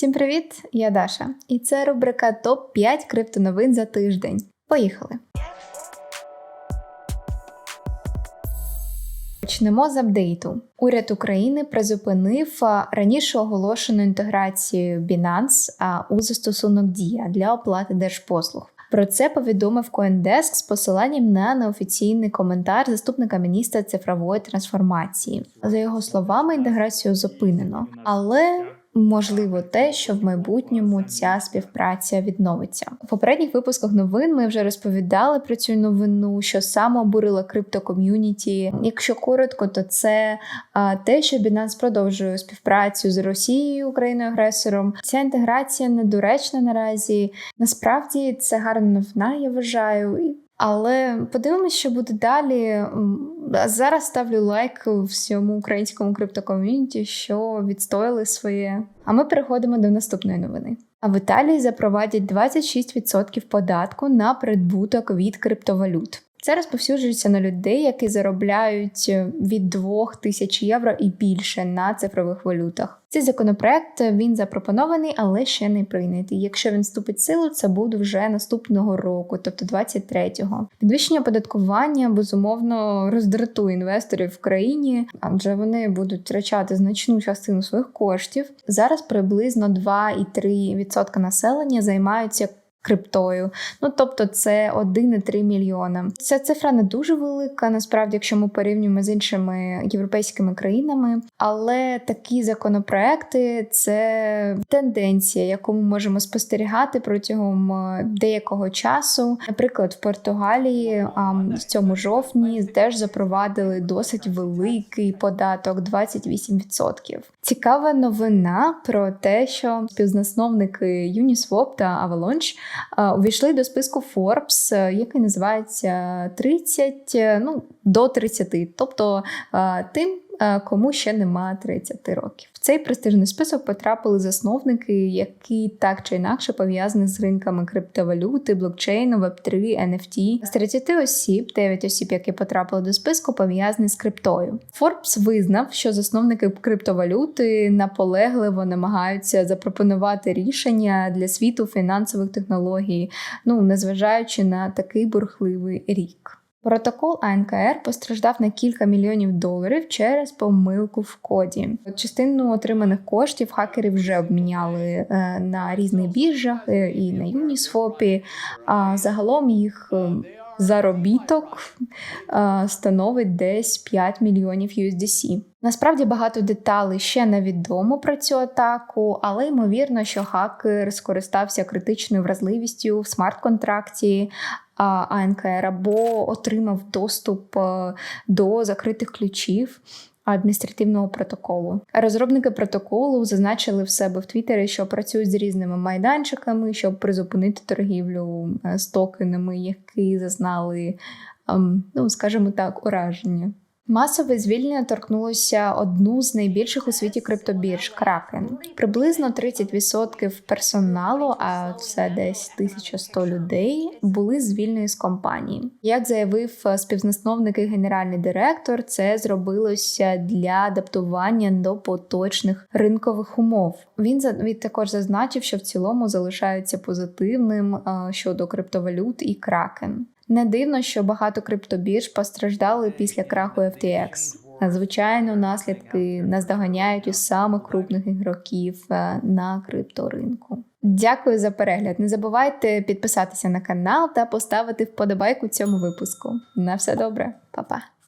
Всім привіт! Я Даша, і це рубрика топ 5 криптоновин за тиждень. Поїхали! Почнемо з апдейту. Уряд України призупинив раніше оголошену інтеграцію Binance у застосунок Дія для оплати держпослуг. Про це повідомив Coindesk з посиланням на неофіційний коментар заступника міністра цифрової трансформації. За його словами, інтеграцію зупинено, але Можливо, те, що в майбутньому ця співпраця відновиться. У попередніх випусках новин ми вже розповідали про цю новину, що саме обурила криптоком'юніті. Якщо коротко, то це а, те, що Binance продовжує співпрацю з Росією, Україною агресором. Ця інтеграція недоречна наразі. Насправді це гарна новина, я вважаю. Але подивимось, що буде далі. Зараз ставлю лайк всьому українському криптоком'юніті, що відстояли своє. А ми переходимо до наступної новини. А в Італії запровадять 26% податку на прибуток від криптовалют. Це розповсюджується на людей, які заробляють від 2 тисяч євро і більше на цифрових валютах. Цей законопроект він запропонований, але ще не прийнятий. Якщо він вступить в силу, це буде вже наступного року, тобто 23-го. Підвищення податкування безумовно роздратує інвесторів в країні, адже вони будуть втрачати значну частину своїх коштів. Зараз приблизно 2,3% населення займаються криптою. Ну тобто це 1,3 мільйона. Ця цифра не дуже велика, насправді, якщо ми порівнюємо з іншими європейськими країнами. Але такі законопроекти це тенденція, яку ми можемо спостерігати протягом е, деякого часу. Наприклад, в Португалії в цьому жовтні теж запровадили досить великий податок 28%. Цікава новина про те, що співзасновники Uniswap та Avalanche увійшли до списку Forbes, е, який називається 30 е, ну, до 30, тобто тим, Е, кому ще нема 30 років. В цей престижний список потрапили засновники, які так чи інакше пов'язані з ринками криптовалюти, блокчейну, Web3, NFT. З 30 осіб, 9 осіб, які потрапили до списку, пов'язані з криптою. Forbes визнав, що засновники криптовалюти наполегливо намагаються запропонувати рішення для світу фінансових технологій, ну незважаючи на такий бурхливий рік. Протокол АНКР постраждав на кілька мільйонів доларів через помилку в коді. Частину отриманих коштів хакери вже обміняли е, на різних біржах е, і на Uniswap, А загалом їх е, заробіток становить десь 5 мільйонів USDC. Насправді багато деталей ще невідомо про цю атаку, але ймовірно, що хакер скористався критичною вразливістю в смарт-контракті АНКР або отримав доступ е, до закритих ключів. Адміністративного протоколу розробники протоколу зазначили в себе в Твіттері, що працюють з різними майданчиками, щоб призупинити торгівлю е, з токенами, які зазнали, ем, ну скажімо так, ураження. Масове звільнення торкнулося одну з найбільших у світі криптобірж Кракен. Приблизно 30% персоналу, а це десь 1100 людей, були звільнені з компанії. Як заявив співзасновник і генеральний директор, це зробилося для адаптування до поточних ринкових умов. Він також зазначив, що в цілому залишається позитивним щодо криптовалют і кракен. Не дивно, що багато криптобірж постраждали після краху FTX. Звичайно, наслідки наздоганяють у самих крупних ігроків е, на крипторинку. Дякую за перегляд. Не забувайте підписатися на канал та поставити вподобайку цьому випуску. На все добре, Па-па!